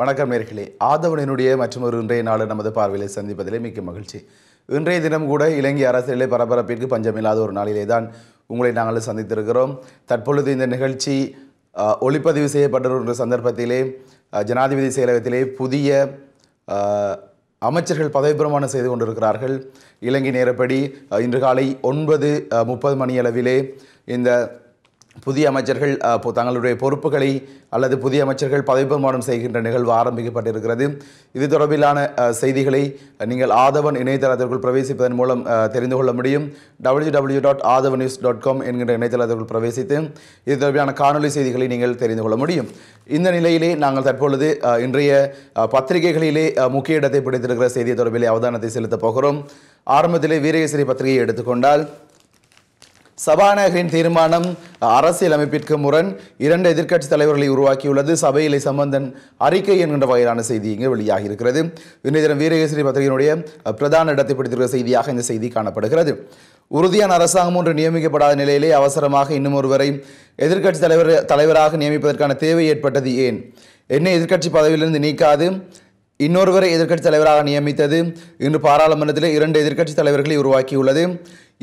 வணக்கம் நேர்களே. ஆதவனினுடைய மற்றும் ஒரு இன்றைய நாள் நமது பார்வையிலே சந்திப்பதிலே மிக்க மகிழ்ச்சி. இன்றைய தினம் கூட இலங்கை அரசியலே பரபரப்பிற்கு பஞ்சமில்லாத ஒரு நாளிலே தான் உங்களை நாங்கள் சந்தித்திருக்கிறோம். தற்பொழுது இந்த நிகழ்ச்சி ஒளிப்பதிவு ஒளிப்பதிவு செய்யப்பட்டிருக்கிற சந்தர்ப்பத்திலே ஜனாதிபதி செயலகத்திலே புதிய அமைச்சர்கள் பதவி பிரமாணம் செய்து கொண்டிருக்கிறார்கள். இலங்கை நேரப்படி இன்று காலை ஒன்பது முப்பது மணியளவிலே இந்த புதிய அமைச்சர்கள் தங்களுடைய பொறுப்புகளை அல்லது புதிய அமைச்சர்கள் பதவி பிரமாணம் செய்கின்ற நிகழ்வு ஆரம்பிக்கப்பட்டிருக்கிறது. இது தொடர்பிலான செய்திகளை நீங்கள் ஆதவன் இணையதளத்திற்குள் பிரவேசிப்பதன் மூலம் தெரிந்து கொள்ள முடியும். W W dot Athavan news dot com என்கின்ற இணையதளத்திற்குள் பிரவேசித்து இது தொடர்பான காணொலி செய்திகளை நீங்கள் தெரிந்து கொள்ள முடியும். இந்த நிலையிலே நாங்கள் தற்பொழுது இன்றைய பத்திரிகைகளிலே முக்கிய இடத்தை பிடித்திருக்கிற செய்தி தொடர்பிலே அவதானத்தை செலுத்தப் போகிறோம். ஆரம்பத்திலே வீரகேசரி பத்திரிகையை எடுத்துக்கொண்டால் சபாநாயகரின் தீர்மானம் அரசியலமைப்பிற்கு முரண். இரண்டு எதிர்க்கட்சி தலைவர்களை உருவாக்கியுள்ளது. சபையிலே சம்பந்தன் அறிக்கை என்கின்ற வகையிலான செய்தி இங்கு வெளியாகி இருக்கிறது இன்றைய தினம் வீரகேசரி பத்திரிகையினுடைய பிரதான இடத்தை பிடித்திருக்கிற செய்தியாக இந்த செய்தி காணப்படுகிறது. உறுதியான அரசாங்கம் ஒன்று நியமிக்கப்படாத நிலையிலே அவசரமாக இன்னும் ஒருவரை எதிர்க்கட்சி தலைவர் தலைவராக நியமிப்பதற்கான தேவை ஏற்பட்டது ஏன்? என்னை எதிர்க்கட்சி பதவியிலிருந்து நீக்காது? இன்னொருவரை எதிர்க்கட்சி தலைவராக நியமித்தது? இன்று பாராளுமன்றத்தில் இரண்டு எதிர்க்கட்சி தலைவர்களை உருவாக்கியுள்ளது.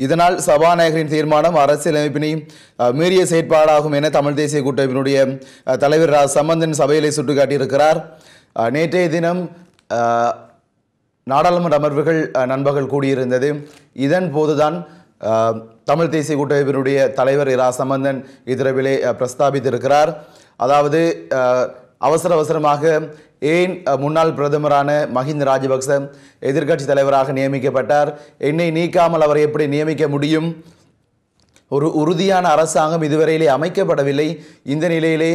இதனால் சபாநாயகரின் தீர்மானம் அரசியலமைப்பினை மீறிய செயற்பாடாகும் என தமிழ் தேசிய கூட்டமைப்பினுடைய தலைவர் ரா. சம்பந்தன் சபையிலே சுட்டிக்காட்டியிருக்கிறார். நேற்றைய தினம் நாடாளுமன்ற அமர்வுகள் நண்பர்கள் கூடியிருந்தது. இதன் போதுதான் தமிழ் தேசிய கூட்டமைப்பினுடைய தலைவர் இரா சம்பந்தன் இதரவிலே பிரஸ்தாபித்திருக்கிறார். அதாவது அவசர அவசரமாக ஏன் முன்னாள் பிரதமரான மஹிந்த ராஜபக்ச எதிர்க்கட்சி தலைவராக நியமிக்கப்பட்டார்? என்னை நீக்காமல் அவரை எப்படி நியமிக்க முடியும்? ஒரு உறுதியான அரசாங்கம் இதுவரையிலே அமைக்கப்படவில்லை. இந்த நிலையிலே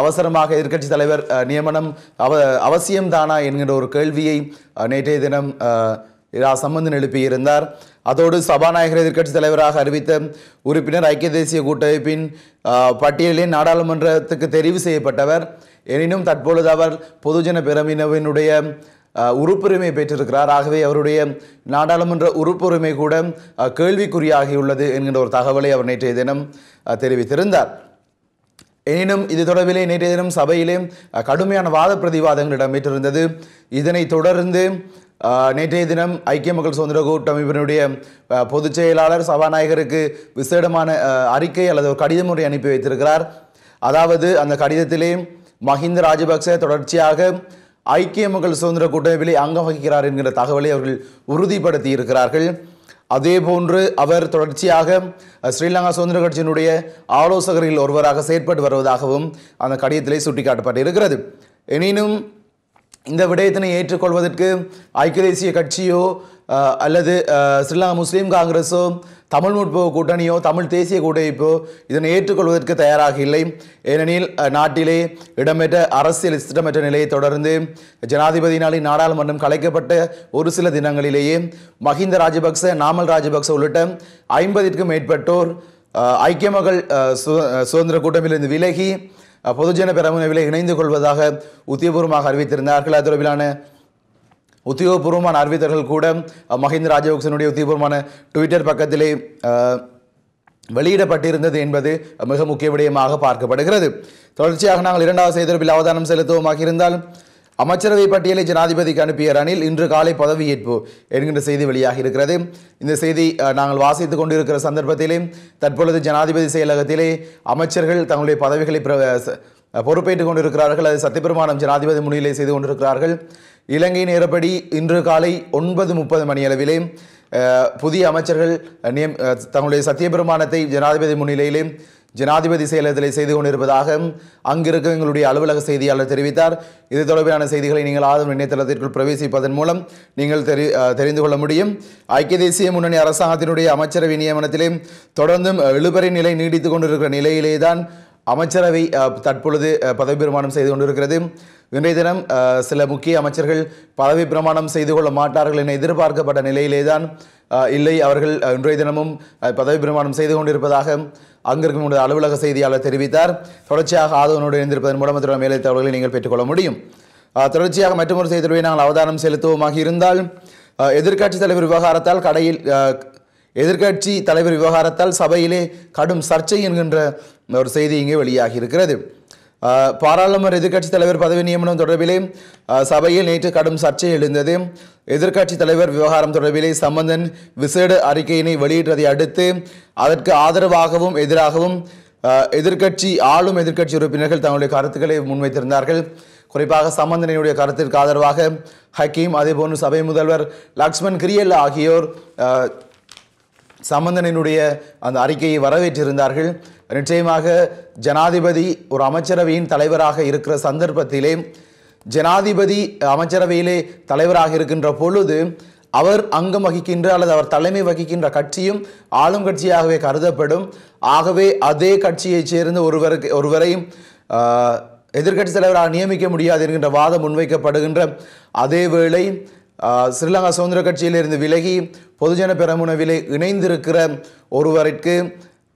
அவசரமாக எதிர்க்கட்சி தலைவர் நியமனம் அவ அவசியம்தானா என்கின்ற ஒரு கேள்வியை நேற்றைய தினம் இரா சம்பந்தன் எழுப்பியிருந்தார். அதோடு சபாநாயகர் எதிர்க்கட்சி தலைவராக அறிவித்த உறுப்பினர் ஐக்கிய தேசிய கூட்டமைப்பின் பட்டியலில் நாடாளுமன்றத்துக்கு தெரிவு செய்யப்பட்டவர். எனினும் தற்பொழுது அவர் பொதுஜன பெரமினவினுடைய உறுப்புரிமை பெற்றிருக்கிறார். ஆகவே அவருடைய நாடாளுமன்ற உறுப்புரிமை கூட கேள்விக்குறியாகியுள்ளது என்கின்ற ஒரு தகவலை அவர் நேற்றைய தினம் தெரிவித்திருந்தார். எனினும் இது தொடர்பிலே நேற்றைய தினம் சபையிலே கடுமையான வாத பிரதிவாதங்கள் இடம்பெற்றிருந்தது. இதனை தொடர்ந்து நேற்றைய தினம் ஐக்கிய மக்கள் சுதந்திர கூட்டமைப்பினுடைய பொதுச் செயலாளர் சபாநாயகருக்கு விசேடமான அறிக்கை அல்லது ஒரு கடிதம் ஒன்றை அனுப்பி வைத்திருக்கிறார். அதாவது அந்த கடிதத்திலே மஹிந்த ராஜபக்ச தொடர்ச்சியாக ஐக்கிய மக்கள் சுதந்திர கூட்டமைப்பிலே அங்கம் வகிக்கிறார் என்கிற தகவலை அவர்கள் உறுதிப்படுத்தி இருக்கிறார்கள் அதே போன்று அவர் தொடர்ச்சியாக ஸ்ரீலங்கா சுதந்திர கட்சியினுடைய ஆலோசகர்களில் ஒருவராக செயற்பட்டு வருவதாகவும் அந்த கடிதத்திலே சுட்டிக்காட்டப்பட்டிருக்கிறது. எனினும் இந்த விடயத்தினை ஏற்றுக்கொள்வதற்கு ஐக்கிய தேசிய கட்சியோ அல்லது ஸ்ரீலங்கா முஸ்லீம் காங்கிரஸோ தமிழ் முற்போக்கு கூட்டணியோ தமிழ் தேசிய கூட்டமைப்போ இதனை ஏற்றுக்கொள்வதற்கு தயாராக இல்லை. ஏனெனில் நாட்டிலே இடம்பெற்ற அரசியல் திட்டமற்ற நிலையை தொடர்ந்து ஜனாதிபதியினாலே நாடாளுமன்றம் கலைக்கப்பட்ட ஒரு சில தினங்களிலேயே மஹிந்த ராஜபக்ச நாமல் ராஜபக்ச உள்ளிட்ட ஐம்பதிற்கும் மேற்பட்டோர் ஐக்கிய மக்கள் சுதந்திர கூட்டமிலிருந்து விலகி பொதுஜன பெரமுனவிலே இணைந்து கொள்வதாக உத்தியபூர்வமாக அறிவித்திருந்தார்கள். அது தொடர்பிலான உத்தியோகபூர்வமான அறிவித்தர்கள் கூட மஹிந்த ராஜபக்சனுடைய உத்தியோகபூர்வமான ட்விட்டர் பக்கத்திலே வெளியிடப்பட்டிருந்தது என்பது மிக முக்கிய விடயமாக பார்க்கப்படுகிறது. தொடர்ச்சியாக நாங்கள் இரண்டாவது செய்தி அவதானம் செலுத்துவோமாக இருந்தால் அமைச்சரவை பட்டியலை ஜனாதிபதிக்கு அனுப்பிய ரணில் இன்று காலை பதவியேற்பு என்கின்ற செய்தி வெளியாகி இருக்கிறது. இந்த செய்தி நாங்கள் வாசித்துக் கொண்டிருக்கிற சந்தர்ப்பத்திலே தற்பொழுது ஜனாதிபதி செயலகத்திலே அமைச்சர்கள் தங்களுடைய பதவிகளை பொறுப்பேற்றுக் கொண்டிருக்கிறார்கள். அது சத்தியபெருமானம் ஜனாதிபதி முன்னிலை செய்து கொண்டிருக்கிறார்கள். இலங்கை நேரப்படி இன்று காலை ஒன்பது முப்பது மணியளவிலே புதிய அமைச்சர்கள் நியம் தங்களுடைய சத்தியபெருமானத்தை ஜனாதிபதி முன்னிலையிலே ஜனாதிபதி செயலகத்திலே செய்து கொண்டிருப்பதாக அங்கிருக்கும் எங்களுடைய அலுவலக செய்தியாளர் தெரிவித்தார். இது தொடர்பிலான செய்திகளை நீங்கள் ஆதரவு இணையதளத்திற்குள் பிரவேசிப்பதன் மூலம் நீங்கள் தெரி தெரிந்து கொள்ள முடியும். ஐக்கிய தேசிய முன்னணி அரசாங்கத்தினுடைய அமைச்சரவை நியமனத்திலே தொடர்ந்தும் அஹ், இழுபறி நிலை நீடித்துக் கொண்டிருக்கிற நிலையிலே தான் அமைச்சரவை தற்பொழுது பதவி பிரமாணம் செய்து கொண்டிருக்கிறது. இன்றைய தினம் சில முக்கிய அமைச்சர்கள் பதவி பிரமாணம் செய்து கொள்ள மாட்டார்கள் என எதிர்பார்க்கப்பட்ட நிலையிலே தான் இல்லை அவர்கள் இன்றைய தினமும் பதவி பிரமாணம் செய்து கொண்டிருப்பதாக அங்கிருக்கும் நம்முடைய அலுவலக செய்தியாளர் தெரிவித்தார். தொடர்ச்சியாக ஆதவனோடு இணைந்திருப்பதன் மூலம் அதனுடைய மேலே தகவல்களை நீங்கள் பெற்றுக்கொள்ள முடியும். தொடர்ச்சியாக மற்றொரு செய்தியை நாங்கள் அவதானம் செலுத்துவோமாக இருந்தால் எதிர்க்கட்சி தலைவர் விவகாரத்தால் கடையில் எதிர்க்கட்சி தலைவர் விவகாரத்தால் சபையிலே கடும் சர்ச்சை என்கின்ற ஒரு செய்தி இங்கே வெளியாகி இருக்கிறது. பாராளுமன்ற எதிர்க்கட்சித் தலைவர் பதவி நியமனம் தொடர்பிலே சபையில் நேற்று கடும் சர்ச்சை எழுந்தது. எதிர்க்கட்சித் தலைவர் விவகாரம் தொடர்பிலே சம்பந்தன் விசேட அறிக்கையினை வெளியிட்டதை அடுத்து அதற்கு ஆதரவாகவும் எதிராகவும் எதிர்க்கட்சி ஆளும் எதிர்க்கட்சி உறுப்பினர்கள் தங்களுடைய கருத்துக்களை முன்வைத்திருந்தார்கள். குறிப்பாக சம்பந்தனையுடைய கருத்திற்கு ஆதரவாக ஹக்கீம் அதேபோன்று சபை முதல்வர் லக்ஷ்மண் கிரியல் ஆகியோர் சம்பந்தனினுடைய அந்த அறிக்கையை வரவேற்றிருந்தார்கள். நிச்சயமாக ஜனாதிபதி ஒரு அமைச்சரவையின் தலைவராக இருக்கிற சந்தர்ப்பத்திலே ஜனாதிபதி அமைச்சரவையிலே தலைவராக இருக்கின்ற பொழுது அவர் அங்கம் வகிக்கின்ற அல்லது அவர் தலைமை வகிக்கின்ற கட்சியும் ஆளும் கட்சியாகவே கருதப்படும். ஆகவே அதே கட்சியைச் சேர்ந்த ஒருவருக்கு ஒருவரையும் எதிர்கட்சி எதிர்க்கட்சி தலைவராக நியமிக்க முடியாது என்கின்ற வாதம் முன்வைக்கப்படுகின்ற அதே வேளை ஸ்ரீலங்கா சுதந்திர கட்சியிலிருந்து விலகி பொதுஜன பெரமுனவிலே இணைந்திருக்கிற ஒருவருக்கு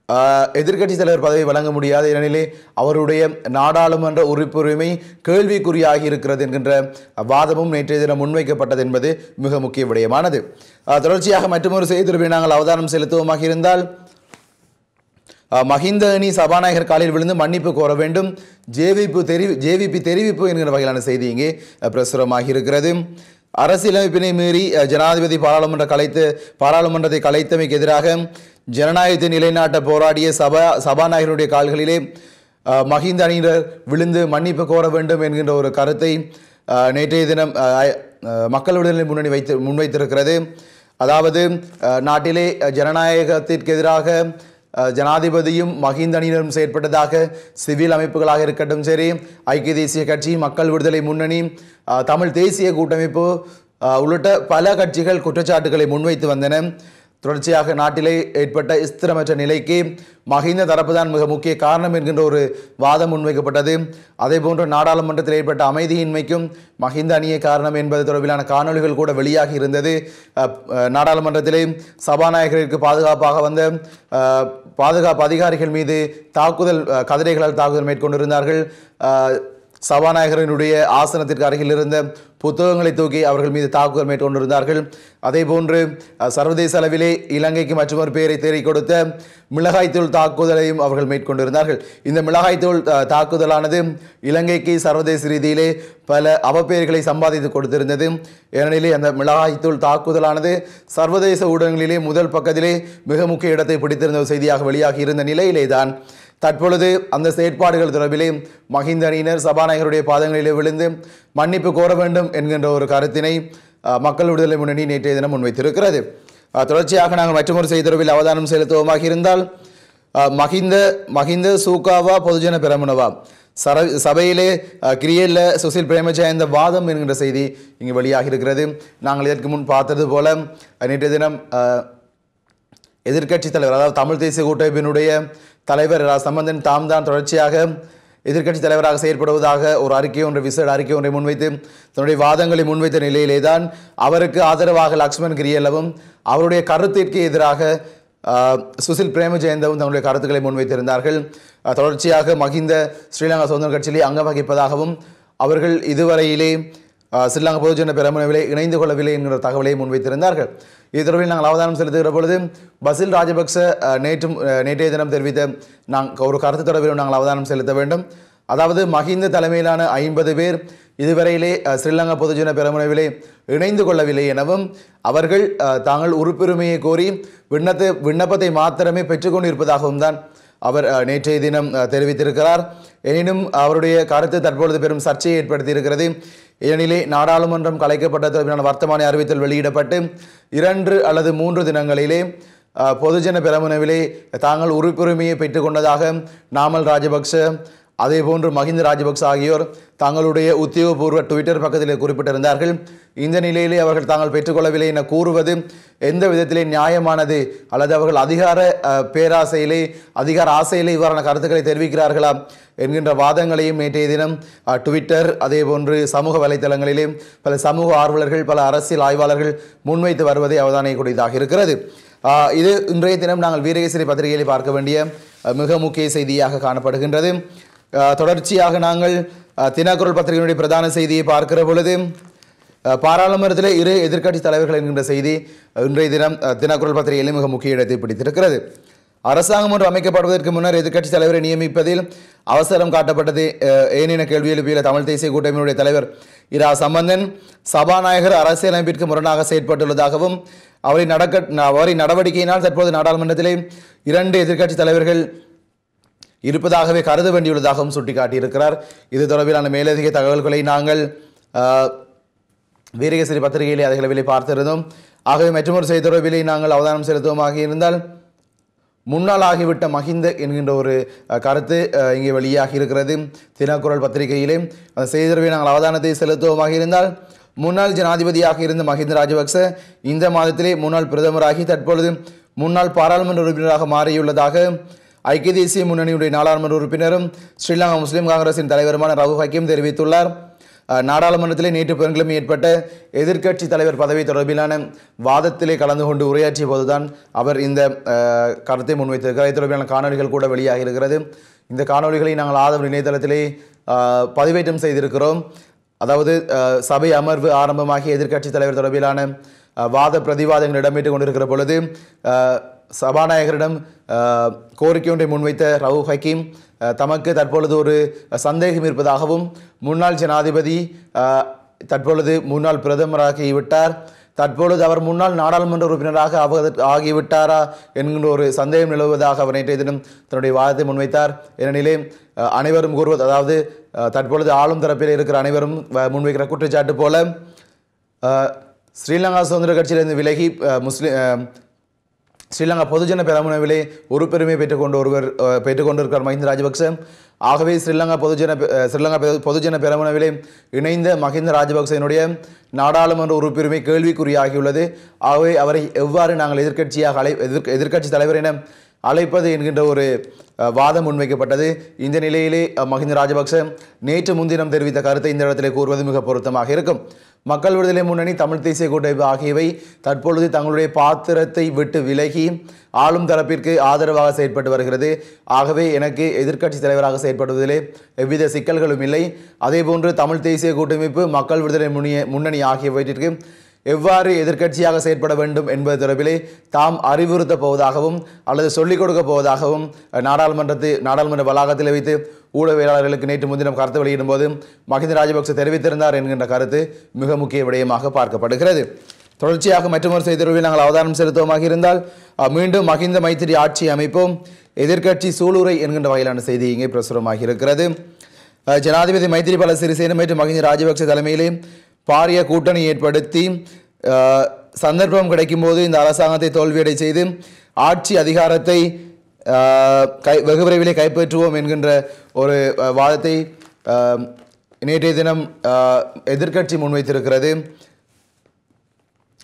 எதிர்கட்சி எதிர்க்கட்சி தலைவர் பதவி வழங்க முடியாது ஏனெனிலே அவருடைய நாடாளுமன்ற உறுப்புரிமை கேள்விக்குறியாகி இருக்கிறது என்கின்ற வாதமும் நேற்றைய தினம் முன்வைக்கப்பட்டது என்பது மிக முக்கிய விடயமானது. தொடர்ச்சியாக மற்றொரு செய்தி தொடர்பில் நாங்கள் அவதானம் செலுத்துவோமாக இருந்தால் மஹிந்த அணி சபாநாயகர் காலில் விழுந்து மன்னிப்பு கோர வேண்டும். ஜேவிபி தெரிவி ஜேவிபி தெரிவிப்பு என்கிற வகையிலான செய்தி இங்கே பிரசுரமாகி இருக்கிறது. அரசியலமைப்பினை மீறி ஜனாதிபதி பாராளுமன்ற கலைத்து பாராளுமன்றத்தை கலைத்தமைக்கு எதிராக ஜனநாயகத்தை நிலைநாட்ட போராடிய சபா சபாநாயகருடைய கால்களிலே மஹிந்த அணியினர் விழுந்து மன்னிப்பு கோர வேண்டும் என்கின்ற ஒரு கருத்தை நேற்றைய தினம் மக்கள் விடுதலை முன்னணி வைத்து முன்வைத்திருக்கிறது. அதாவது நாட்டிலே ஜனநாயகத்திற்கு எதிராக ஜனாதிபதியும் மஹிந்த அணியினரும் செயற்பட்டதாக சிவில் அமைப்புகளாக இருக்கட்டும் சரி ஐக்கிய தேசிய கட்சி மக்கள் விடுதலை முன்னணி தமிழ் தேசிய கூட்டமைப்பு உள்ளிட்ட பல கட்சிகள் குற்றச்சாட்டுகளை முன்வைத்து வந்தன. தொடர்ச்சியாக நாட்டிலே ஏற்பட்ட ஸ்திரமற்ற நிலைக்கு மஹிந்த தரப்புதான் மிக முக்கிய காரணம் என்கின்ற ஒரு வாதம் முன்வைக்கப்பட்டது. அதேபோன்று நாடாளுமன்றத்தில் ஏற்பட்ட அமைதியின்மைக்கும் மஹிந்த அணியே காரணம் என்பது தொடர்பிலான காணொளிகள் கூட வெளியாகி இருந்தது. நாடாளுமன்றத்திலே சபாநாயகருக்கு பாதுகாப்பாக வந்த பாதுகாப்பு அதிகாரிகள் மீது தாக்குதல் கதிரைகளால் தாக்குதல் மேற்கொண்டிருந்தார்கள். சபாநாயகரினுடைய ஆசனத்திற்கு அருகில் இருந்த புத்தகங்களை தூக்கி அவர்கள் மீது தாக்குதல் மேற்கொண்டிருந்தார்கள். அதேபோன்று போன்று சர்வதேச அளவிலே இலங்கைக்கு மற்றொரு பேரை தேடிக் கொடுத்த மிளகாய்த்தூள் தாக்குதலையும் அவர்கள் மேற்கொண்டிருந்தார்கள். இந்த மிளகாய்த்தூள் தாக்குதலானது இலங்கைக்கு சர்வதேச ரீதியிலே பல அவப்பெயர்களை சம்பாதித்து கொடுத்திருந்தது. ஏனெனிலே அந்த மிளகாய்த்தூள் தாக்குதலானது சர்வதேச ஊடகங்களிலே முதல் பக்கத்திலே மிக முக்கிய இடத்தை பிடித்திருந்த ஒரு செய்தியாக வெளியாகி இருந்த நிலையிலே தான் தற்பொழுது அந்த செயற்பாடுகள் தொடர்பிலே மஹிந்த அணியினர் சபாநாயகருடைய பாதங்களிலே விழுந்து மன்னிப்பு கோர வேண்டும் என்கின்ற ஒரு கருத்தினை மக்கள் விடுதலை முன்னணி நேற்றைய தினம் முன்வைத்திருக்கிறது. தொடர்ச்சியாக நாங்கள் மற்றொரு செய்தி தொடர்பில் அவதானம் செலுத்துவோமாக இருந்தால் மஹிந்த மஹிந்த சூகாவா பொதுஜன பெரமுனவா சர சபையிலே கிரியல்ல சுசில் பிரேமஜயந்த வாதம் என்கின்ற செய்தி இங்கு வெளியாக இருக்கிறது நாங்கள் இதற்கு முன் பார்த்தது போல நேற்றைய தினம் எதிர்க்கட்சித் எதிர்க்கட்சி தலைவர் அதாவது தமிழ் தேசிய கூட்டமைப்பினுடைய தலைவர் ரா. சம்பந்தன் தாம் தான் தொடர்ச்சியாக எதிர்க்கட்சி தலைவராக செயற்படுவதாக ஒரு அறிக்கை ஒன்றை விசேட அறிக்கை ஒன்றை முன்வைத்து தன்னுடைய வாதங்களை முன்வைத்த நிலையிலே தான் அவருக்கு ஆதரவாக லக்ஷ்மண் கிரியல்லவும் அவருடைய கருத்திற்கு எதிராக சுசில் பிரேமஜெயந்தவும் தன்னுடைய கருத்துக்களை முன்வைத்திருந்தார்கள் தொடர்ச்சியாக மகிந்த ஸ்ரீலங்கா சுதந்திர கட்சியிலே அங்கம் வகிப்பதாகவும் அவர்கள் இதுவரையிலே ஸ்ரீலங்கா பொதுஜன பெரமுனவிலே இணைந்து கொள்ளவில்லை என்கிற தகவலை முன்வைத்திருந்தார்கள். இது தொடர்பில் நாங்கள் அவதானம் செலுத்துகிற பொழுது பசில் ராஜபக்ச நேற்றும் நேற்றைய தினம் தெரிவித்த நாங்கள் ஒரு கருத்து தொடர்பிலும் நாங்கள் அவதானம் செலுத்த வேண்டும். அதாவது மஹிந்த தலைமையிலான ஐம்பது பேர் இதுவரையிலே ஸ்ரீலங்கா பொதுஜன பெரமுனவிலே இணைந்து கொள்ளவில்லை எனவும் அவர்கள் தாங்கள் உறுப்புரிமையை கோரி விண்ணத்தை விண்ணப்பத்தை மாத்திரமே பெற்றுக்கொண்டிருப்பதாகவும் தான் அவர் நேற்றைய தினம் தெரிவித்திருக்கிறார். எனினும் அவருடைய கருத்து தற்பொழுது பெரும் சர்ச்சையை ஏற்படுத்தியிருக்கிறது. ஏனெனிலே நாடாளுமன்றம் கலைக்கப்பட்ட தொடர்பிலான வர்த்தமானி அறிவித்தல் வெளியிடப்பட்டு இரண்டு அல்லது மூன்று தினங்களிலே பொதுஜன பெரமுனவிலே தாங்கள் உறுப்புரிமையை பெற்றுக்கொண்டதாக நாமல் ராஜபக்ஷ அதேபோன்று மஹிந்த ராஜபக்ச ஆகியோர் தங்களுடைய உத்தியோகபூர்வ ட்விட்டர் பக்கத்தில் குறிப்பிட்டிருந்தார்கள். இந்த நிலையிலே அவர்கள் தாங்கள் பெற்றுக்கொள்ளவில்லை என கூறுவது எந்த விதத்திலே நியாயமானது? அல்லது அவர்கள் அதிகார பேராசையிலே அதிகார ஆசையிலே இவ்வாறான கருத்துக்களை தெரிவிக்கிறார்களா? என்கின்ற வாதங்களையும் நேற்றைய தினம் ட்விட்டர் அதேபோன்று சமூக வலைதளங்களிலே பல சமூக ஆர்வலர்கள் பல அரசியல் ஆய்வாளர்கள் முன்வைத்து வருவதை அவதானிக்கூடியதாக இருக்கிறது. இது இன்றைய தினம் நாங்கள் வீரகேசரி பத்திரிகையில் பார்க்க வேண்டிய மிக முக்கிய செய்தியாக காணப்படுகின்றது. தொடர்ச்சியாக நாங்கள் தினக்குரல் பத்திரிகையினுடைய பிரதான செய்தியை பார்க்கிற பொழுது பாராளுமன்றத்தில் இரு எதிர்க்கட்சி தலைவர்கள் என்கின்ற செய்தி இன்றைய தினம் தினக்குரல் பத்திரிகையிலும் மிக முக்கிய இடத்தை பிடித்திருக்கிறது. அரசாங்கம் ஒன்று அமைக்கப்படுவதற்கு முன்னர் எதிர்க்கட்சி தலைவரை நியமிப்பதில் அவசரம் காட்டப்பட்டது ஏனென கேள்வி எழுப்பியுள்ள தமிழ் தேசிய கூட்டமையினுடைய தலைவர் இரா சம்பந்தன் சபாநாயகர் அரசியலமைப்பிற்கு முரணாக செயற்பட்டுள்ளதாகவும் அவரின் நடக்க அவரின் நடவடிக்கையினால் தற்போது நாடாளுமன்றத்திலே இரண்டு எதிர்க்கட்சி தலைவர்கள் இருப்பதாகவே கருத வேண்டியுள்ளதாகவும் சுட்டிக்காட்டியிருக்கிறார். இது தொடர்பிலான மேலதிக தகவல்களை நாங்கள் வீரகேசரி பத்திரிகையிலே அதிகளவிலே பார்த்திருந்தோம். ஆகவே மற்றொரு செய்தி தொடர்பிலே நாங்கள் அவதானம் செலுத்துவோமாக இருந்தால் முன்னால் ஆகிவிட்ட மஹிந்த என்கின்ற ஒரு கருத்து இங்கே வெளியாகி இருக்கிறது. தினக்குரல் பத்திரிகையிலே அந்த செய்தி தொடர்பில் நாங்கள் அவதானத்தை செலுத்துவோமாக இருந்தால் முன்னாள் ஜனாதிபதியாக இருந்த மஹிந்த ராஜபக்ச இந்த மாதத்திலே முன்னாள் பிரதமராகி தற்பொழுது முன்னாள் பாராளுமன்ற உறுப்பினராக மாறியுள்ளதாக ஐக்கிய தேசிய முன்னணியுடைய நாடாளுமன்ற உறுப்பினரும் ஸ்ரீலங்கா முஸ்லீம் காங்கிரசின் தலைவருமான ரவு ஹக்கீம் தெரிவித்துள்ளார். நாடாளுமன்றத்திலே நேற்று பெருங்கிழமை ஏற்பட்ட எதிர்க்கட்சி தலைவர் பதவி தொடர்பிலான வாதத்திலே கலந்து கொண்டு உரையாற்றிய போதுதான் அவர் இந்த கருத்தை முன்வைத்திருக்கிறார். இது தொடர்பிலான காணொலிகள் கூட வெளியாக இருக்கிறது. இந்த காணொலிகளை நாங்கள் ஆதரவு இணையதளத்திலே பதிவேற்றம் செய்திருக்கிறோம். அதாவது சபை அமர்வு ஆரம்பமாகி எதிர்க்கட்சி தலைவர் தொடர்பிலான வாத பிரதிவாதங்கள் இடம்பெற்று கொண்டிருக்கிற பொழுது சபாநாயகரிடம் கோரிக்கை ஒன்றை முன்வைத்த ரவு ஹக்கீம் தமக்கு தற்பொழுது ஒரு சந்தேகம் இருப்பதாகவும் முன்னாள் ஜனாதிபதி தற்பொழுது முன்னாள் பிரதமராகிவிட்டார் தற்பொழுது அவர் முன்னாள் நாடாளுமன்ற உறுப்பினராக ஆவதற்கு ஆகிவிட்டாரா என்கின்ற ஒரு சந்தேகம் நிலவுவதாக அவர் நேற்றைய தினம் தன்னுடைய வாதத்தை முன்வைத்தார். ஏனெனிலே அனைவரும் கூறுவது அதாவது தற்பொழுது ஆளும் தரப்பில் இருக்கிற அனைவரும் முன்வைக்கிற குற்றச்சாட்டு போல ஸ்ரீலங்கா சுதந்திர கட்சியிலிருந்து விலகி முஸ்லி ஸ்ரீலங்கா பொதுஜன பெரமுனவிலே உறுப்புரிமை பெற்றுக்கொண்டு ஒருவர் பெற்றுக்கொண்டிருக்கிறார் மஹிந்த ராஜபக்ச. ஆகவே ஸ்ரீலங்கா பொதுஜன ஸ்ரீலங்கா பொதுஜன பெரமுனவிலே இணைந்த மஹிந்த ராஜபக்சனுடைய நாடாளுமன்ற உறுப்பிரிமை கேள்விக்குறியாகியுள்ளது. ஆகவே அவரை எவ்வாறு நாங்கள் எதிர்க்கட்சியாக அழை எதிர் எதிர்க்கட்சி தலைவர் என அழைப்பது என்கின்ற ஒரு வாதம் முன்வைக்கப்பட்டது. இந்த நிலையிலே மஹிந்த ராஜபக்ச நேற்று முன்தினம் தெரிவித்த கருத்தை இந்த இடத்திலே கூறுவது மிக பொருத்தமாக இருக்கும். மக்கள் விடுதலை முன்னணி தமிழ் தேசிய கூட்டமைப்பு ஆகியவை தற்பொழுது தங்களுடைய பாத்திரத்தை விட்டு விலகி ஆளும் தரப்பிற்கு ஆதரவாக செயற்பட்டு வருகிறது. ஆகவே எனக்கு எதிர்க்கட்சி தலைவராக செயற்படுவதிலே எவ்வித சிக்கல்களும் இல்லை. அதேபோன்று தமிழ் தேசிய கூட்டமைப்பு மக்கள் விடுதலை முன்னிய முன்னணி ஆகியவற்றிற்கு எவ்வாறு எதிர்க்கட்சியாக செயற்பட வேண்டும் என்பது தொடர்பிலே தாம் அறிவுறுத்தப் போவதாகவும் அல்லது சொல்லிக் கொடுக்கப் போவதாகவும் நாடாளுமன்றத்தை நாடாளுமன்ற வளாகத்தில் வைத்து ஊடகவியலாளர்களுக்கு நேற்று முன்தினம் கருத்து வெளியிடும் போது மஹிந்த ராஜபக்சே தெரிவித்திருந்தார் என்கின்ற கருத்து மிக முக்கிய விடயமாக பார்க்கப்படுகிறது. தொடர்ச்சியாக மற்றொரு செய்தி நாங்கள் அவதானம் செலுத்துவோமாக இருந்தால் மீண்டும் மஹிந்த மைத்திரி ஆட்சி அமைப்போம். எதிர்க்கட்சி சூளுரை என்கின்ற வகையிலான செய்தி இங்கே பிரசுரமாகி இருக்கிறது. ஜனாதிபதி மைத்திரிபால சிறிசேன மற்றும் மஹிந்த ராஜபக்ச தலைமையிலே பாரிய கூட்டணி ஏற்படுத்தி சந்தர்ப்பம் கிடைக்கும்போது இந்த அரசாங்கத்தை தோல்வியடை செய்து ஆட்சி அதிகாரத்தை கை வெகு விரைவிலே கைப்பற்றுவோம் என்கின்ற ஒரு வாதத்தை நேற்றைய தினம் எதிர்கட்சி எதிர்க்கட்சி முன்வைத்திருக்கிறது.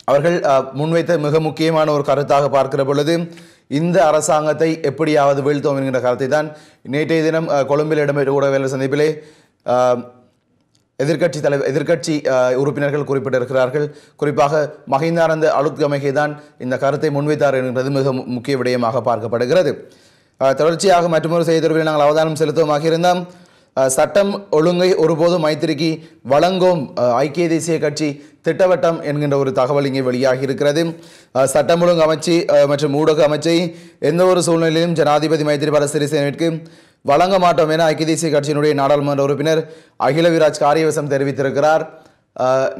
அவர்கள் முன்வைத்த மிக முக்கியமான ஒரு கருத்தாக பார்க்கிற பொழுது இந்த அரசாங்கத்தை எப்படியாவது வீழ்த்தோம் என்கின்ற கருத்தை தான் நேற்றைய தினம் கொழும்பில் இடம்பெற்ற ஊடகவியலாளர் சந்திப்பிலே எதிர்கட்சி எதிர்க்கட்சி தலைவர் எதிர்கட்சி உறுப்பினர்கள் குறிப்பிட்டிருக்கிறார்கள். குறிப்பாக மகிந்தானந்த அலுத்கமகே தான் இந்த கருத்தை முன்வைத்தார் என்கிறது மிக முக்கிய விடயமாக பார்க்கப்படுகிறது. தொடர்ச்சியாக மற்றொரு செய்தியில் நாங்கள் அவதானம் செலுத்துவோமாக இருந்தால் சட்டம் ஒழுங்கை ஒருபோதும் மைத்திரிக்கு வழங்கும் ஐக்கிய தேசிய கட்சி திட்டவட்டம் என்கின்ற ஒரு தகவல் இங்கே வெளியாகி இருக்கிறது. சட்டம் ஒழுங்கு அமைச்சு மற்றும் ஊடக அமைச்சை எந்த ஒரு சூழ்நிலையிலும் ஜனாதிபதி மைத்திரிபால சிறிசேனவிற்கு வழங்க மாட்டோம் என ஐக்கிய தேசிய கட்சியினுடைய நாடாளுமன்ற உறுப்பினர் அகிலவிராஜ் காரியவசம் தெரிவித்திருக்கிறார்.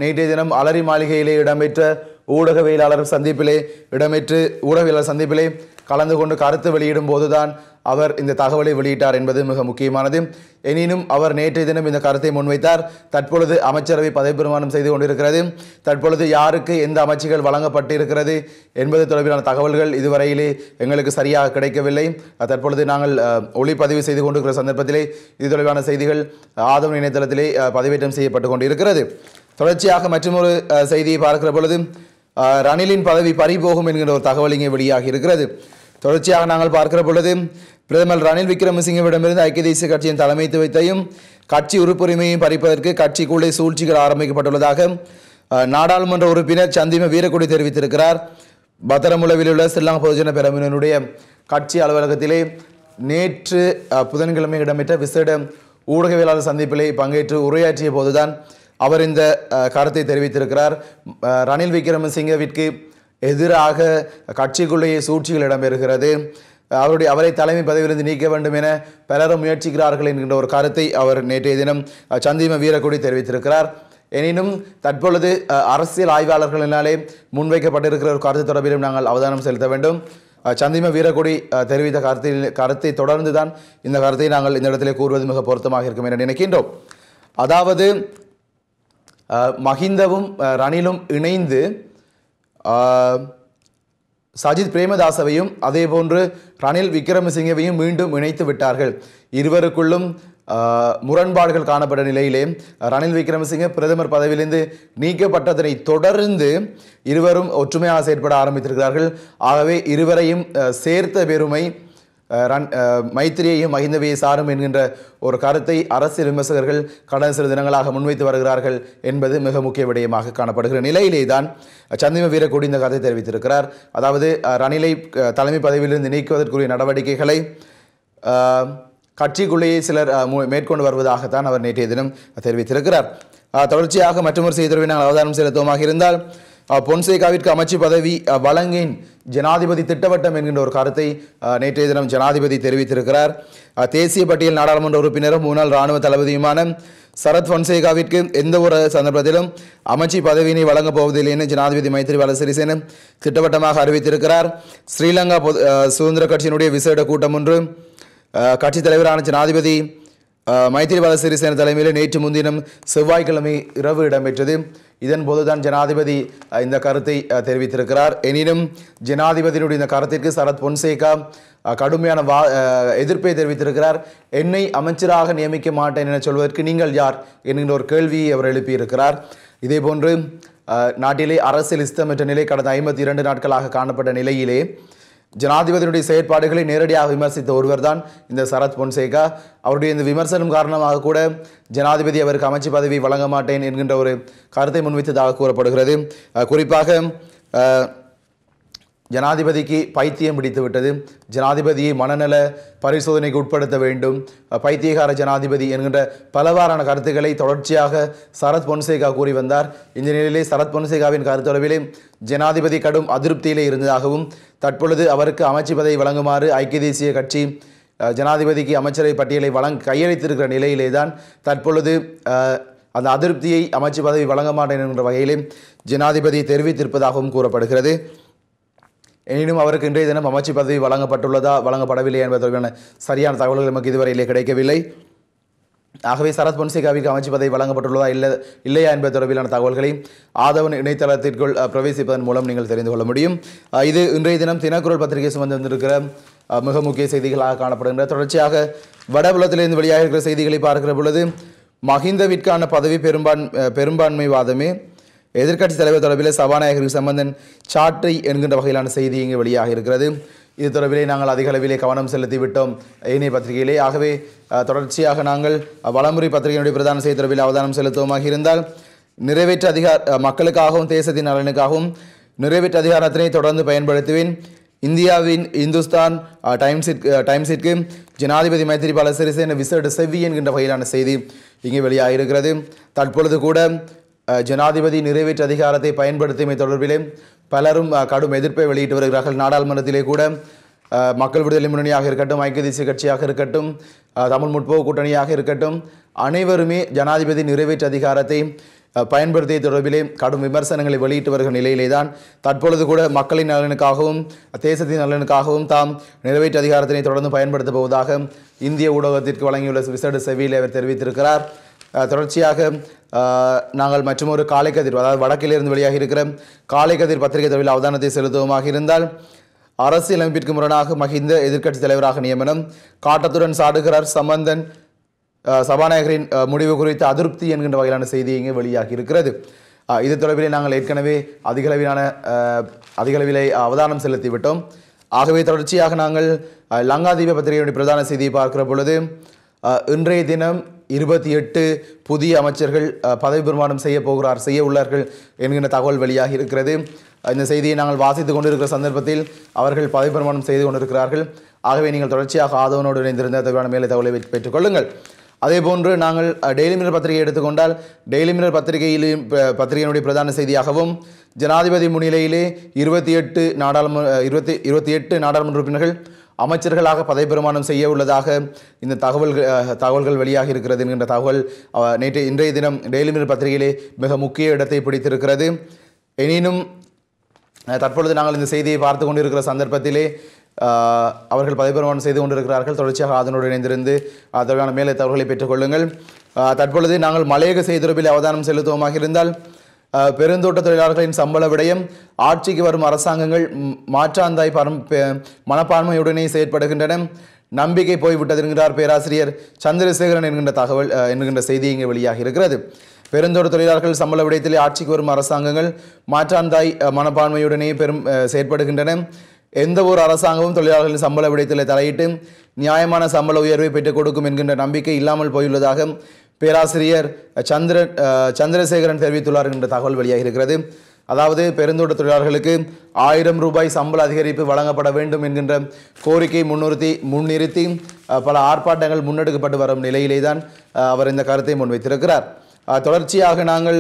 நேற்றைய தினம் அலரி மாளிகையிலே இடம்பெற்ற ஊடகவியலாளர் சந்திப்பிலே இடம்பெற்று ஊடகவியலாளர் சந்திப்பிலே கலந்து கொண்டு கருத்து வெளியிடும் போதுதான் அவர் இந்த தகவலை வெளியிட்டார் என்பது மிக முக்கியமானது. எனினும் அவர் நேற்றைய தினம் இந்த கருத்தை முன்வைத்தார். தற்பொழுது அமைச்சரவை பதவிப்பிரமாணம் செய்து கொண்டிருக்கிறது. தற்பொழுது யாருக்கு எந்த அமைச்சுகள் வழங்கப்பட்டிருக்கிறது என்பது தொடர்பிலான தகவல்கள் இதுவரையிலே எங்களுக்கு சரியாக கிடைக்கவில்லை. தற்பொழுது நாங்கள் ஒளிப்பதிவு செய்து கொண்டிருக்கிற சந்தர்ப்பத்திலே இது தொடர்பான செய்திகள் ஆதவ இணையதளத்திலே பதிவேற்றம் செய்யப்பட்டு கொண்டிருக்கிறது. தொடர்ச்சியாக மற்றொரு செய்தியை பார்க்கிற பொழுது ரணிலின் பதவி பறிபோகும் என்கிற ஒரு தகவல் இங்கே வெளியாகி இருக்கிறது. தொடர்ச்சியாக நாங்கள் பார்க்கிற பொழுது பிரதமர் ரணில் விக்ரமசிங்கவிடமிருந்து ஐக்கிய தேசிய கட்சியின் தலைமைத்துவத்தையும் கட்சி உறுப்புரிமையும் பறிப்பதற்கு கட்சிக்குள்ளே சூழ்ச்சிகள் ஆரம்பிக்கப்பட்டுள்ளதாக நாடாளுமன்ற உறுப்பினர் சந்திம வீரக்குடி தெரிவித்திருக்கிறார். பத்திரமுளவில் உள்ள ஸ்ரீலங்கா பொதுஜன பெரமுனனுடைய கட்சி அலுவலகத்திலே நேற்று புதன்கிழமை இடம்பெற்ற விசேட ஊடகவியலாளர் சந்திப்பிலே பங்கேற்று உரையாற்றிய போதுதான் அவர் இந்த கருத்தை தெரிவித்திருக்கிறார். ரணில் விக்ரமசிங்கவிற்கு எதிராக கட்சிக்குள்ளேயே சூழ்ச்சிகள் இடம்பெறுகிறது. அவருடைய அவரை தலைமை பதவியிலிருந்து நீக்க வேண்டும் என பலரும் முயற்சிக்கிறார்கள் என்கின்ற ஒரு கருத்தை அவர் நேற்றைய தினம் சந்திம வீரக்குடி தெரிவித்திருக்கிறார். எனினும் தற்பொழுது அரசியல் ஆய்வாளர்களினாலே முன்வைக்கப்பட்டிருக்கிற ஒரு கருத்து தொடர்பிலும் நாங்கள் அவதானம் செலுத்த வேண்டும். சந்திம வீரக்குடி தெரிவித்த கருத்தில் கருத்தை தொடர்ந்து தான் இந்த கருத்தை நாங்கள் இந்த இடத்திலே கூறுவது மிக பொருத்தமாக இருக்கும் என நினைக்கின்றோம். அதாவது மஹிந்தவும் ரணிலும் இணைந்து சஜித் பிரேமதாசவையும் அதேபோன்று ரணில் விக்ரமசிங்கவையும் மீண்டும் இணைத்து விட்டார்கள். இருவருக்குள்ளும் முரண்பாடுகள் காணப்பட்ட நிலையிலே ரணில் விக்ரமசிங்க பிரதமர் பதவியிலிருந்து நீக்கப்பட்டதனை தொடர்ந்து இருவரும் ஒற்றுமையாக செயற்பட ஆரம்பித்திருக்கிறார்கள். ஆகவே இருவரையும் சேர்த்த பெருமை ரன் மைத்திரியையும் மஹிந்தவையை சாரும் என்கின்ற ஒரு கருத்தை அரசியல் விமர்சகர்கள் கடந்த சில தினங்களாக முன்வைத்து வருகிறார்கள் என்பது மிக முக்கிய விடயமாக காணப்படுகிற நிலையிலே தான் சந்திம வீரக்குடி இந்த கருத்தை தெரிவித்திருக்கிறார். அதாவது ரணிலை தலைமை பதவியிலிருந்து நீக்குவதற்குரிய நடவடிக்கைகளை கட்சிக்குள்ளேயே சிலர் மேற்கொண்டு வருவதாகத்தான் அவர் நேற்றைய தினம் தெரிவித்திருக்கிறார். தொடர்ச்சியாக மற்றொரு செய்தியை நாங்கள் அவதானம் செலுத்துவமாக இருந்தால் பொன்சேகாவிற்கு அமைச்சு பதவி வழங்கின் ஜனாதிபதி திட்டவட்டம் என்கின்ற ஒரு கருத்தை நேற்றைய தினம் ஜனாதிபதி தெரிவித்திருக்கிறார். தேசிய பட்டியல் நாடாளுமன்ற உறுப்பினரும் முன்னாள் இராணுவ தளபதியுமான சரத் பொன்சேகாவிற்கு எந்த ஒரு சந்தர்ப்பத்திலும் அமைச்சு பதவியினை வழங்கப் போவதில்லை என ஜனாதிபதி மைத்திரிபால சிறிசேன திட்டவட்டமாக அறிவித்திருக்கிறார். ஸ்ரீலங்கா பொது சுதந்திர கட்சியினுடைய விசேட கூட்டம் ஒன்று கட்சித் தலைவரான ஜனாதிபதி ஆஹ், மைத்திரிபால சிறிசேன தலைமையில் நேற்று முன்தினம் செவ்வாய்க்கிழமை இரவு இடம்பெற்றது. இதன் போதுதான் ஜனாதிபதி இந்த கருத்தை தெரிவித்திருக்கிறார். எனினும் ஜனாதிபதியினுடைய இந்த கருத்திற்கு சரத் பொன்சேகா கடுமையான வா எதிர்ப்பை தெரிவித்திருக்கிறார். என்னை அமைச்சராக நியமிக்க மாட்டேன் என சொல்வதற்கு நீங்கள் யார் என்கின்ற ஒரு கேள்வியை அவர் எழுப்பியிருக்கிறார். இதேபோன்று போன்று நாட்டிலே அரசியல் இஸ்தமற்ற நிலை கடந்த ஐம்பத்தி இரண்டு நாட்களாக காணப்பட்ட நிலையிலே ஜனாதிபதியினுடைய செயற்பாடுகளை நேரடியாக விமர்சித்த ஒருவர்தான் இந்த சரத் பொன்சேகா. அவருடைய இந்த விமர்சனம் காரணமாக கூட ஜனாதிபதி அவருக்கு அமைச்சு பதவி வழங்க மாட்டேன் என்கின்ற ஒரு கருத்தை முன்வைத்ததாக கூறப்படுகிறது. குறிப்பாக ஜனாதிபதிக்கு பைத்தியம் பிடித்துவிட்டது ஜனாதிபதியை மனநல பரிசோதனைக்கு உட்படுத்த வேண்டும். பைத்தியகார ஜனாதிபதி என்கின்ற பலவாறான கருத்துக்களை தொடர்ச்சியாக சரத் பொன்சேகா கூறி வந்தார். இந்த நிலையிலே சரத் பொன்சேகாவின் கருத்தொடர்பிலே ஜனாதிபதி கடும் அதிருப்தியிலே இருந்ததாகவும் தற்பொழுது அவருக்கு அமைச்சு பதவி வழங்குமாறு ஐக்கிய தேசிய கட்சி ஜனாதிபதிக்கு அமைச்சரவை பட்டியலை வழங்க கையளித்திருக்கிற நிலையிலே தான் தற்பொழுது அந்த அதிருப்தியை அமைச்சு பதவி வழங்க மாட்டேன் என்கிற வகையிலே ஜனாதிபதி தெரிவித்திருப்பதாகவும் கூறப்படுகிறது. எனினும் அவருக்கு இன்றைய தினம் அமைச்சு பதவி வழங்கப்பட்டுள்ளதா வழங்கப்படவில்லை என்பது தொடர்பான சரியான தகவல்கள் நமக்கு இதுவரையிலே கிடைக்கவில்லை. ஆகவே சரத் பொன்சேகாவிற்கு அமைச்சு பதவி வழங்கப்பட்டுள்ளதா இல்லை இல்லையா என்பது தொடர்பிலான தகவல்களை ஆதவன் இணையதளத்திற்குள் பிரவேசிப்பதன் மூலம் நீங்கள் தெரிந்து கொள்ள முடியும். இது இன்றைய தினம் தினக்குரல் பத்திரிகை சுமந்து வந்திருக்கிற மிக முக்கிய செய்திகளாக காணப்படுகின்ற தொடர்ச்சியாக வடபுலத்திலிருந்து வெளியாக இருக்கிற செய்திகளை பார்க்கிற பொழுது மஹிந்தவிற்கான பதவி பெரும்பான் பெரும்பான்மைவாதமே எதிர்க்கட்சி தலைவர் தொடர்பில் சபாநாயகருக்கு சம்பந்தன் சாற்றை என்கின்ற வகையிலான செய்தி இங்கு வெளியாக இருக்கிறது. இது தொடர்பிலே நாங்கள் அதிக அளவிலே கவனம் செலுத்திவிட்டோம் ஏனைய பத்திரிகையிலே. ஆகவே தொடர்ச்சியாக நாங்கள் வளமுறை வலமுறை பத்திரிகையினுடைய பிரதான செய்தி தொடர்பில் அவதானம் செலுத்துவோமாக இருந்தால் நிறைவேற்று அதிகார மக்களுக்காகவும் தேசத்தின் நலனுக்காகவும் நிறைவேற்று அதிகாரத்தினை தொடர்ந்து பயன்படுத்துவேன். இந்தியாவின் இந்துஸ்தான் டைம்ஸிற்கு டைம்ஸிற்கு ஜனாதிபதி மைத்திரிபால சிறிசேன விசேட செவ்வி என்கின்ற வகையிலான செய்தி இங்கே வெளியாகியிருக்கிறது தற்பொழுது கூட ஜனாதிபதி நிறைவேற்று அதிகாரத்தை பயன்படுத்தியமை தொடர்பிலே பலரும் கடும் எதிர்ப்பை வெளியிட்டு வருகிறார்கள். நாடாளுமன்றத்திலே கூட மக்கள் விடுதலை முன்னணியாக இருக்கட்டும் ஐக்கிய தேசிய கட்சியாக இருக்கட்டும் தமிழ் முற்போக்கு கூட்டணியாக இருக்கட்டும் அனைவருமே ஜனாதிபதி நிறைவேற்று அதிகாரத்தை பயன்படுத்திய தொடர்பிலே கடும் விமர்சனங்களை வெளியிட்டு வருகிற நிலையிலே தான் தற்பொழுது கூட மக்களின் நலனுக்காகவும் தேசத்தின் நலனுக்காகவும் தாம் நிறைவேற்று அதிகாரத்தினை தொடர்ந்து பயன்படுத்தப் போவதாக இந்திய ஊடகத்திற்கு வழங்கியுள்ள விசேட செவியில் அவர் தெரிவித்திருக்கிறார். தொடர்ச்சியாக நாங்கள் மற்றும் ஒரு காலைக்கதிர் அதாவது வடக்கிலிருந்து வெளியாக இருக்கிற காலைக்கதிர் பத்திரிகை தொழில் அவதானத்தை செலுத்துவமாக இருந்தால் அரசியலமைப்பிற்கு முரணாக மஹிந்த எதிர்க்கட்சி தலைவராக நியமனம் காட்டத்துடன் சாடுகிறார் சம்பந்தன் சபாநாயகரின் முடிவு குறித்த அதிருப்தி என்கின்ற வகையிலான செய்தி இங்கே வெளியாகி இருக்கிறது. இது தொடர்பிலே நாங்கள் ஏற்கனவே அதிகளவிலான அதிகளவிலே அவதானம் செலுத்திவிட்டோம். ஆகவே தொடர்ச்சியாக நாங்கள் லங்காதீப பத்திரிகையுடைய பிரதான செய்தியை பார்க்கிற பொழுது இன்றைய தினம் இருபத்தி எட்டு புதிய அமைச்சர்கள் பதவி பிரமாணம் செய்ய போகிறார் செய்ய உள்ளார்கள் என்கின்ற தகவல் வெளியாக இருக்கிறது. இந்த செய்தியை நாங்கள் வாசித்து கொண்டிருக்கிற சந்தர்ப்பத்தில் அவர்கள் பதவி பிரமாணம் செய்து கொண்டிருக்கிறார்கள். ஆகவே நீங்கள் தொடர்ச்சியாக ஆதவனோடு இணைந்திருந்த தேவையான மேலே தகவலை பெற்றுக்கொள்ளுங்கள் அதே போன்று நாங்கள் டெய்லி மிரர் பத்திரிகை எடுத்துக்கொண்டால் டெய்லி மிரர் பத்திரிகையிலும் ப- பத்திரிகையினுடைய பிரதான செய்தியாகவும் ஜனாதிபதி முன்னிலையிலே இருபத்தி எட்டு நாடாளுமன்ற இருபத்தி இருபத்தி எட்டு நாடாளுமன்ற உறுப்பினர்கள் அமைச்சர்களாக பதவிப்பிரமாணம் செய்ய உள்ளதாக இந்த தகவல் தகவல்கள் வெளியாகி இருக்கிறது என்கின்ற தகவல் நேற்று இன்றைய தினம் டெய்லி மிரர் பத்திரிகையிலே மிக முக்கிய இடத்தை பிடித்திருக்கிறது. எனினும் தற்பொழுது நாங்கள் இந்த செய்தியை பார்த்து கொண்டிருக்கிற சந்தர்ப்பத்திலே அவர்கள் பதவிப்பிரமாணம் செய்து கொண்டிருக்கிறார்கள். தொடர்ச்சியாக அதனோடு இணைந்திருந்து அதற்கான மேலே தகவல்களை பெற்றுக்கொள்ளுங்கள் தற்பொழுது நாங்கள் மலையக செய்திருப்பில் அவதானம் செலுத்துவோமாக இருந்தால் பெருந்தோட்ட தொழிலாளர்களின் சம்பள விடயம் ஆட்சிக்கு வரும் அரசாங்கங்கள் மாற்றாந்தாய் பரம் மனப்பான்மையுடனே செயற்படுகின்றன. நம்பிக்கை போய்விட்டது என்கிறார் பேராசிரியர் சந்திரசேகரன் என்கின்ற தகவல் என்கின்ற செய்தி இங்கே வெளியாக இருக்கிறது பெருந்தோட்ட தொழிலாளர்கள் சம்பள விடயத்திலே ஆட்சிக்கு வரும் அரசாங்கங்கள் மாற்றாந்தாய் மனப்பான்மையுடனே பெரும் செயற்படுகின்றன. எந்த ஒரு அரசாங்கமும் தொழிலாளர்களின் சம்பள விடயத்தில் தலையிட்டு நியாயமான சம்பள உயர்வை பெற்றுக் கொடுக்கும் என்கின்ற நம்பிக்கை இல்லாமல் போயுள்ளதாக பேராசிரியர் சந்திர சந்திரசேகரன் தெரிவித்துள்ளார் என்ற தகவல் வெளியாகி இருக்கிறது. அதாவது பெருந்தோட்ட தொழிலாளர்களுக்கு ஆயிரம் ரூபாய் சம்பள அதிகரிப்பு வழங்கப்பட வேண்டும் என்கின்ற கோரிக்கை முன்னிறுத்தி முன்னிறுத்தி பல ஆர்ப்பாட்டங்கள் முன்னெடுக்கப்பட்டு வரும் நிலையிலே தான் அவர் இந்த கருத்தை முன்வைத்திருக்கிறார். தொடர்ச்சியாக நாங்கள்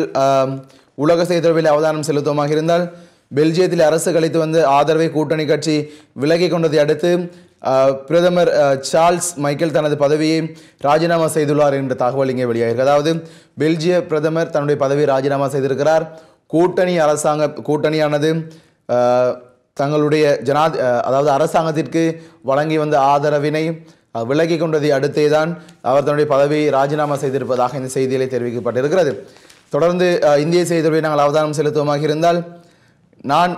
உலக செய்தியில் அவதானம் செலுத்துவோமாக இருந்தால் பெல்ஜியத்தில் அரசு கழித்து வந்த ஆதரவை கூட்டணி கட்சி விலகி கொண்டதை அடுத்து பிரதமர் சார்ல்ஸ் மைக்கேல் தனது பதவியை ராஜினாமா செய்துள்ளார் என்ற தகவல் இங்கே வெளியாகிறது அதாவது பெல்ஜிய பிரதமர் தன்னுடைய பதவியை ராஜினாமா செய்திருக்கிறார். கூட்டணி அரசாங்க கூட்டணியானது தங்களுடைய ஜனாதி அதாவது அரசாங்கத்திற்கு வழங்கி வந்த ஆதரவினை விலகி கொண்டதை அடுத்தே தான் அவர் தன்னுடைய பதவியை ராஜினாமா செய்திருப்பதாக இந்த செய்தியிலே தெரிவிக்கப்பட்டிருக்கிறது. தொடர்ந்து இந்திய செய்தியை நாங்கள் அவதானம் செலுத்துவோமாக இருந்தால் நான்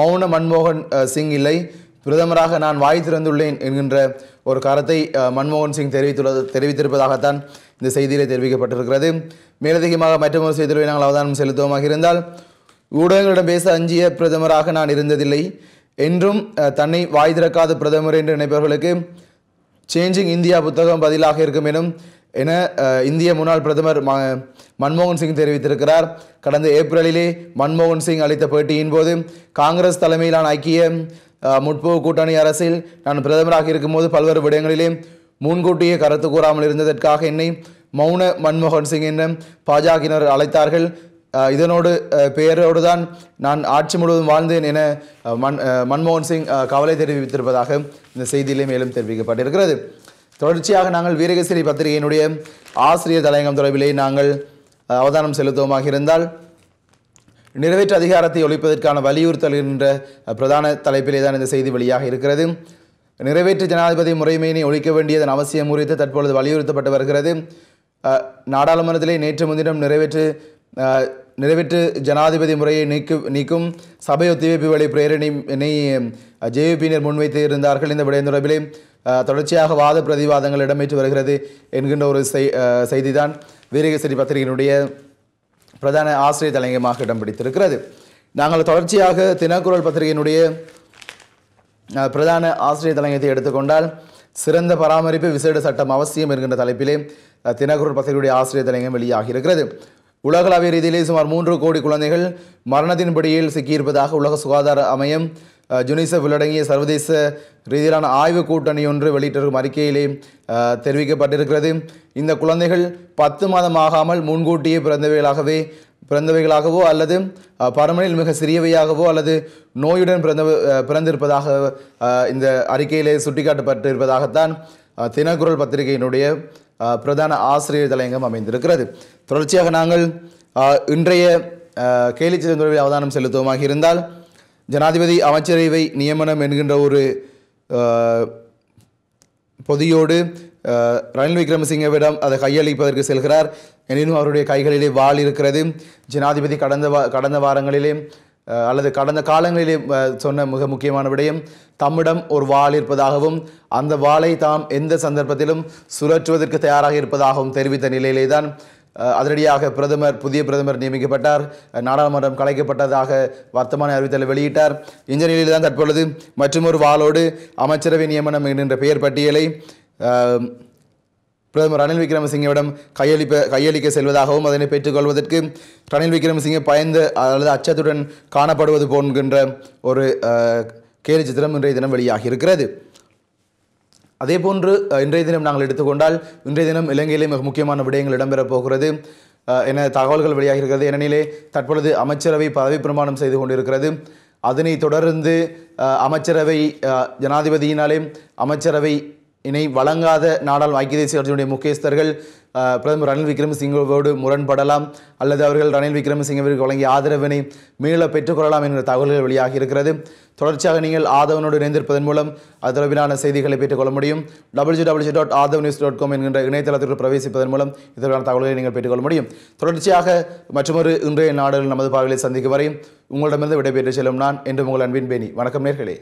மௌன மன்மோகன் சிங் இல்லை. பிரதமராக நான் வாய் திறந்துள்ளேன் என்கின்ற ஒரு கருத்தை மன்மோகன் சிங் தெரிவித்துள்ளது தெரிவித்திருப்பதாகத்தான் இந்த செய்தியிலே தெரிவிக்கப்பட்டிருக்கிறது. மேலதிகமாக மற்றொரு செய்திகளை நாங்கள் அவதானம் செலுத்துவோமாக இருந்தால் ஊடகங்களிடம் பேச அஞ்சிய பிரதமராக நான் இருந்ததில்லை. என்றும் தன்னை வாய் திறக்காத பிரதமர் என்று நினைப்பவர்களுக்கு சேஞ்சிங் இந்தியா புத்தகம் பதிலாக இருக்கும் எனும் என இந்திய முன்னாள் பிரதமர் ம மன்மோகன் சிங் தெரிவித்திருக்கிறார். கடந்த ஏப்ரலிலே மன்மோகன் சிங் அளித்த பேட்டியின் போது காங்கிரஸ் தலைமையிலான ஐக்கிய முற்போக்கு கூட்டணி அரசில் நான் பிரதமராக இருக்கும்போது பல்வேறு விடயங்களிலே முன்கூட்டியே கருத்து கூறாமல் இருந்ததற்காக என்னை மௌன மன்மோகன் சிங் என பாஜகவினர் அழைத்தார்கள். இதனோடு பெயரோடு தான் நான் ஆட்சி முழுவதும் வாழ்ந்தேன் என மன் மன்மோகன் சிங் கவலை தெரிவித்திருப்பதாக இந்த செய்தியிலே மேலும் தெரிவிக்கப்பட்டிருக்கிறது. தொடர்ச்சியாக நாங்கள் வீரகசிரி பத்திரிகையினுடைய ஆசிரியர் தலையங்கம் தொடர்பிலே நாங்கள் அவதானம் செலுத்துவோமாக இருந்தால் நிறைவேற்று அதிகாரத்தை ஒழிப்பதற்கான வலியுறுத்தல் என்ற பிரதான தலைப்பிலே தான் இந்த செய்தி வெளியாக இருக்கிறது. நிறைவேற்று ஜனாதிபதி முறைமையினை ஒழிக்க வேண்டியதன் அவசியம் குறித்து தற்பொழுது வலியுறுத்தப்பட்டு வருகிறது. நாடாளுமன்றத்திலே நேற்று முன்தினம் நிறைவேற்று நிறைவேற்று ஜனாதிபதி முறையை நீக்கு நீக்கும் சபை ஒத்திவைப்பு வழி பிரேரணியினை ஜேவிபியினர் முன்வைத்து இருந்தார்கள். இந்த விடயம் தொடர்பிலே தொடர்ச்சியாக வாத பிரதிவாதங்கள் இடம்பெற்று வருகிறது என்கின்ற ஒரு செய்தி செய்திதான் வீரகேசரி பத்திரிகையினுடைய பிரதான ஆசிரியர் தலைமையமாக இடம் பிடித்திருக்கிறது. நாங்கள் தொடர்ச்சியாக தினக்குரல் பத்திரிகையினுடைய பிரதான ஆசிரியர் தலைமையத்தை எடுத்துக்கொண்டால் சிறந்த பராமரிப்பு விசேட சட்டம் அவசியம் என்கின்ற தலைப்பிலே தினக்குரல் பத்திரிகையுடைய ஆசிரியர் தலைமையம் வெளியாகி இருக்கிறது உலகளாவிய ரீதியிலே சுமார் மூன்று கோடி குழந்தைகள் மரணத்தின் பிடியில் சிக்கியிருப்பதாக உலக சுகாதார அமையம் ஜுனிசெஃப் உள்ளடங்கிய சர்வதேச ரீதியிலான ஆய்வு கூட்டணி ஒன்று வெளியிட்டிருக்கும் அறிக்கையிலே தெரிவிக்கப்பட்டிருக்கிறது. இந்த குழந்தைகள் பத்து மாதம் ஆகாமல் முன்கூட்டியே பிறந்தவைகளாகவே பிறந்தவைகளாகவோ அல்லது பருமனில் மிக சிறியவையாகவோ அல்லது நோயுடன் பிறந்த பிறந்திருப்பதாக இந்த அறிக்கையிலே சுட்டிக்காட்டப்பட்டிருப்பதாகத்தான் தினக்குரல் பத்திரிகையினுடைய பிரதான ஆசிரியர் தலையங்கம் அமைந்திருக்கிறது. தொடர்ச்சியாக நாங்கள் இன்றைய அஹ், தொடர்பில் அவதானம் செலுத்துவோமாக இருந்தால் ஜனாதிபதி அமைச்சரவை நியமனம் என்கின்ற ஒரு பொதியோடு ரணில் விக்ரமசிங்கவிடம் அதை கையளிப்பதற்கு செல்கிறார். எனினும் அவருடைய கைகளிலே வாள் இருக்கிறது. ஜனாதிபதி கடந்த வா கடந்த வாரங்களிலே அல்லது கடந்த காலங்களிலே சொன்ன மிக முக்கியமான விடயம் தம்மிடம் ஒரு வாள் இருப்பதாகவும் அந்த வாளை தாம் எந்த சந்தர்ப்பத்திலும் சுழற்றுவதற்கு தயாராக இருப்பதாகவும் தெரிவித்த நிலையிலே தான் அதிரடியாக பிரதமர் புதிய பிரதமர் நியமிக்கப்பட்டார். நாடாளுமன்றம் கலைக்கப்பட்டதாக வர்த்தமான அறிவித்தலை வெளியிட்டார். இந்த நிலையில் தான் தற்பொழுது மற்றொரு வாளோடு அமைச்சரவை நியமனம் என்கின்ற பெயர் பட்டியலை பிரதமர் ரணில் விக்ரமசிங்கவிடம் கையளிப்ப கையளிக்க செல்வதாகவும் அதனை பெற்றுக்கொள்வதற்கு ரணில் விக்ரமசிங்கே பயந்து அல்லது அச்சத்துடன் காணப்படுவது போன்கின்ற ஒரு கேலி சித்திரம் இன்றைய தினம் வெளியாகி இருக்கிறது அதே போன்று இன்றைய தினம் நாங்கள் எடுத்துக்கொண்டால் இன்றைய தினம் இலங்கையிலே மிக முக்கியமான விடயங்கள் இடம்பெறப் போகிறது. என தகவல்கள் வெளியாகி இருக்கிறது ஏனெனிலே தற்பொழுது அமைச்சரவை பதவி பிரமாணம் செய்து கொண்டிருக்கிறது. அதனை தொடர்ந்து அமைச்சரவை ஜனாதிபதியினாலே அமைச்சரவை இணை வழங்காத நாடால் ஐக்கிய தேசிய கட்சியினுடைய முக்கியஸ்தர்கள் பிரதமர் ரணில் விக்ரமசிங்கவோடு முரண்படலாம் அல்லது அவர்கள் ரணில் விக்ரமசிங்கவிற்கு வழங்கிய ஆதரவினை மீள பெற்றுக்கொள்ளலாம் என்கிற தகவல்கள் வெளியாகி இருக்கிறது. தொடர்ச்சியாக நீங்கள் ஆதவனோடு இணைந்திருப்பதன் மூலம் அது தொடர்பிலான செய்திகளை பெற்றுக்கொள்ள முடியும். W W dot Athav news dot com என்கின்ற இணையதளத்திற்கு பிரவேசிப்பதன் மூலம் இதற்கான தகவல்களை நீங்கள் பெற்றுக்கொள்ள முடியும். தொடர்ச்சியாக மற்றொரு இன்றைய நாடுகள் நமது பார்வையை சந்திக்கும் வரை உங்களிடமிருந்து விடைபெற்று செல்லும் நான் என்று உங்கள் அன்பின் பேணி. வணக்கம் நேர்களே.